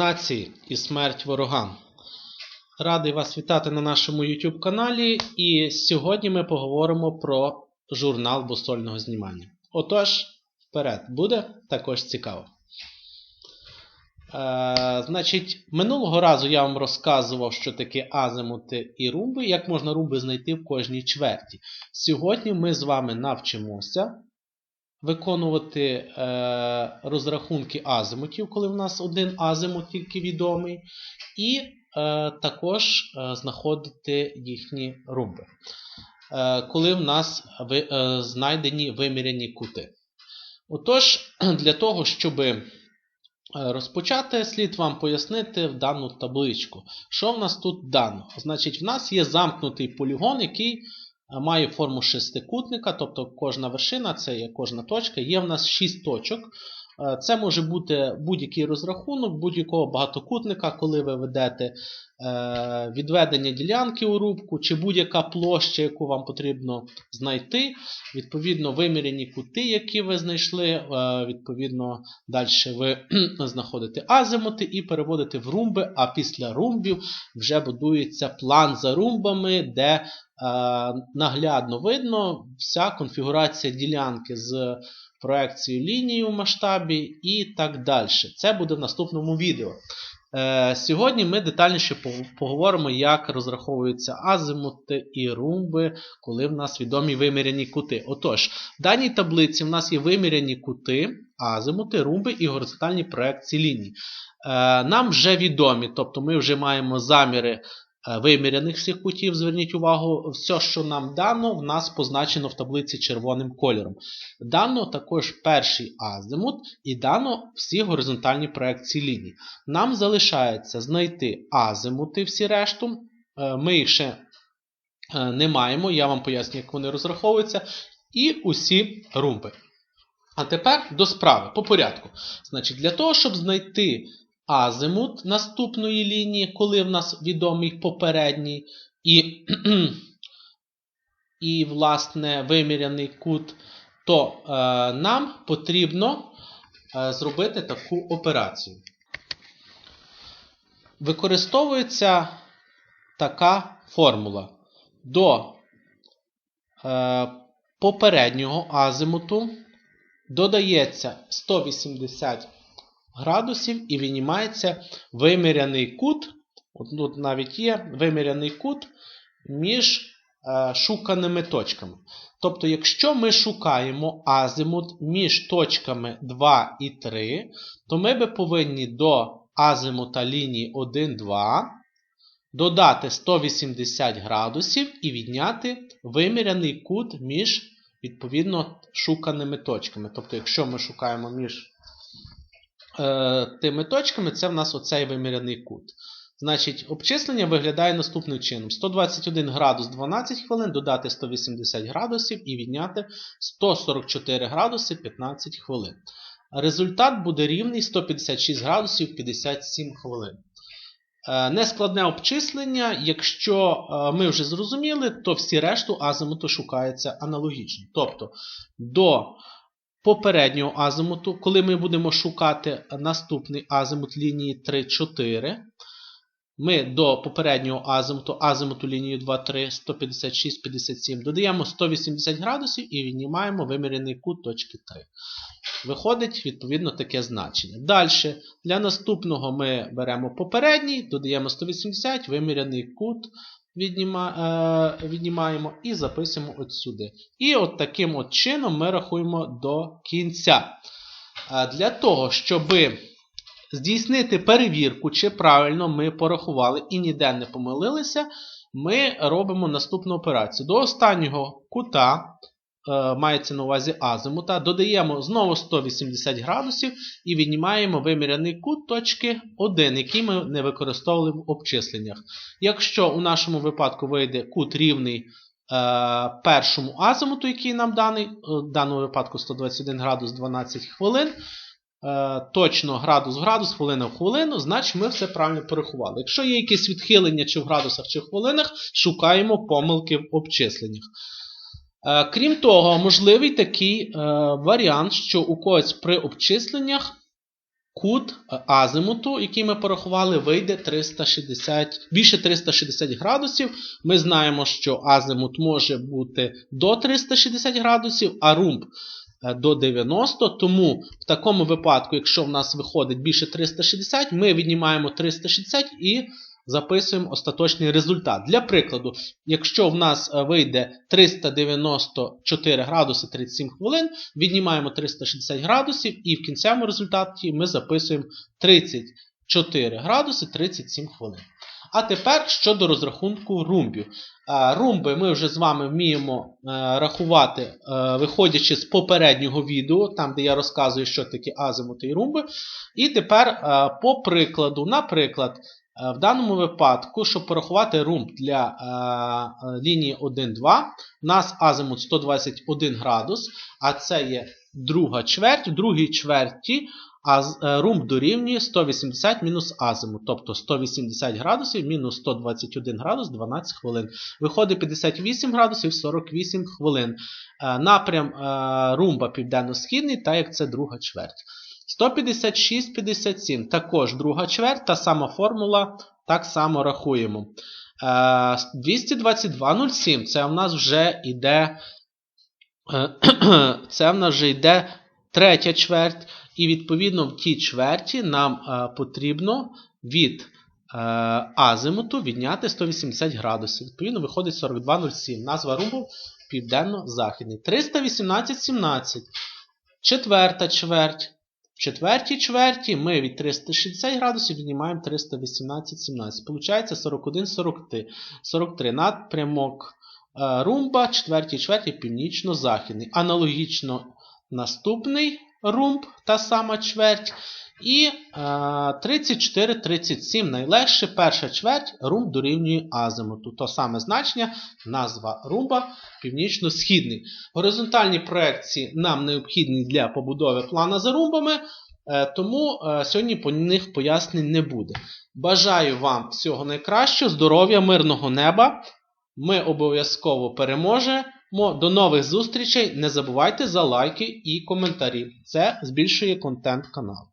нації і смерть ворогам. Радий вас вітати на нашому YouTube каналі. І сьогодні ми поговоримо про журнал босольного знімання. Отож, вперед, буде також цікаво. Е, значить, минулого разу я вам розказував, що таке азимути і румби, як можна румби знайти в кожній чверті. Сьогодні ми з вами навчимося виконувати е, розрахунки азимутів, коли в нас один азимут тільки відомий, і е, також е, знаходити їхні румби, е, коли в нас ви, е, знайдені виміряні кути. Отож, для того, щоб розпочати, слід вам пояснити в дану табличку. Що в нас тут дано? Значить, в нас є замкнутий полігон, який має форму шестикутника, тобто кожна вершина, це є кожна точка, є в нас 6 точок. Це може бути будь-який розрахунок будь-якого багатокутника, коли ви ведете е, відведення ділянки у рубку, чи будь-яка площа, яку вам потрібно знайти. Відповідно, виміряні кути, які ви знайшли, е, відповідно, далі ви знаходите азимути і переводите в румби, а після румбів вже будується план за румбами, де наглядно видно вся конфігурація ділянки з проекцією лінії у масштабі і так далі. Це буде в наступному відео. Е, сьогодні ми детальніше поговоримо, як розраховуються азимути і румби, коли в нас відомі виміряні кути. Отож, в даній таблиці в нас є виміряні кути, азимути, румби і горизонтальні проекції ліній. Е, нам вже відомі, тобто ми вже маємо заміри Е, виміряних всіх кутів, зверніть увагу, все, що нам дано, в нас позначено в таблиці червоним кольором. Дано також перший азимут і дано всі горизонтальні проекції ліній. Нам залишається знайти азимути всі решту. Е, ми їх ще е, не маємо, я вам поясню, як вони розраховуються. І усі румби. А тепер до справи по порядку. Значить, Для того, щоб знайти азимут наступної лінії, коли в нас відомий попередній, і, і власне, виміряний кут, то е, нам потрібно е, зробити таку операцію. Використовується така формула. До е, попереднього азимуту додається 180 градусів і віднімається виміряний кут. От тут навіть є виміряний кут між е, шуканими точками. Тобто, якщо ми шукаємо азимут між точками 2 і 3, то ми би повинні до азимута лінії 1, 2 додати 180 градусів і відняти виміряний кут між відповідно шуканими точками. Тобто, якщо ми шукаємо між е, тими точками, це в нас оцей виміряний кут. Значить, обчислення виглядає наступним чином: 121 градус 12 хвилин, додати 180 градусів і відняти 144 градуси 15 хвилин. Результат буде рівний 156 градусів 57 хвилин. Е, нескладне обчислення, якщо е, ми вже зрозуміли, то всі решту азимуту шукаються аналогічно. Тобто до попереднього азимуту, коли ми будемо шукати наступний азимут лінії 3-4, ми до попереднього азимуту, азимуту лінії 2, 3, 156, 57, додаємо 180 градусів і віднімаємо вимірений кут точки 3. Виходить, відповідно, таке значення. Далі, для наступного ми беремо попередній, додаємо 180, вимірений кут е, віднімаємо і записуємо от сюди. І от таким от чином ми рахуємо до кінця. Е, для того, щоб здійснити перевірку, чи правильно ми порахували і ніде не помилилися, ми робимо наступну операцію. До останнього кута мається на увазі азимута, додаємо знову 180 градусів і віднімаємо виміряний кут точки 1, який ми не використовували в обчисленнях. Якщо у нашому випадку вийде кут рівний е, першому азимуту, який нам даний, е, в даному випадку 121 градус 12 хвилин, е, точно градус в градус, хвилина в хвилину, значить ми все правильно порахували. Якщо є якісь відхилення чи в градусах, чи в хвилинах, шукаємо помилки в обчисленнях. Е, крім того, можливий такий е, варіант, що у когось при обчисленнях кут е, азимуту, який ми порахували, вийде 360, більше 360 градусів. Ми знаємо, що азимут може бути до 360 градусів, а румб до 90. Тому в такому випадку, якщо в нас виходить більше 360, ми віднімаємо 360 і записуємо остаточний результат. Для прикладу, якщо в нас е, вийде 394 градуси 37 хвилин, віднімаємо 360 градусів, і в кінцевому результаті ми записуємо 34 градуси 37 хвилин. А тепер щодо розрахунку румбів. Е, Румби ми вже з вами вміємо е, рахувати, виходячи з попереднього відео, там де я розказую, що таке азимути і румби. І тепер по прикладу, наприклад, в даному випадку, щоб порахувати румб для е, е, лінії 1-2, у нас азимут 121 градус, а це є друга чверть, в другій чверті аз- е, румб дорівнює 180 мінус азимут, тобто 180 градусів мінус 121 градус 12 хвилин. Виходить 58 градусів 48 хвилин. Е, Напрям е, румба південно-східний, так як це друга чверть. 156-57, також друга чверть, та сама формула, так само рахуємо. Е, 222,07, це в нас вже йде, е, це в нас вже йде третя чверть, і відповідно в тій чверті нам е, потрібно від е, азимуту відняти 180 градусів. Відповідно, виходить 42,07. Назва румбу південно-західний. 318,17. Четверта чверть. Четвертій чверті ми від 360 градусів віднімаємо 318,17. Получається 41,43. 43 напрямок. е, румба, четвертій чверті північно-західний. Аналогічно наступний румб, та сама чверть. І е, 34-37 найлегше перша чверть румб дорівнює азимуту. То саме значення, назва румба північно-східний. Горизонтальні проекції нам необхідні для побудови плана за румбами, е, тому е, сьогодні по них пояснень не буде. Бажаю вам всього найкращого, здоров'я, мирного неба. Ми обов'язково переможемо. До нових зустрічей. Не забувайте за лайки і коментарі. Це збільшує контент каналу.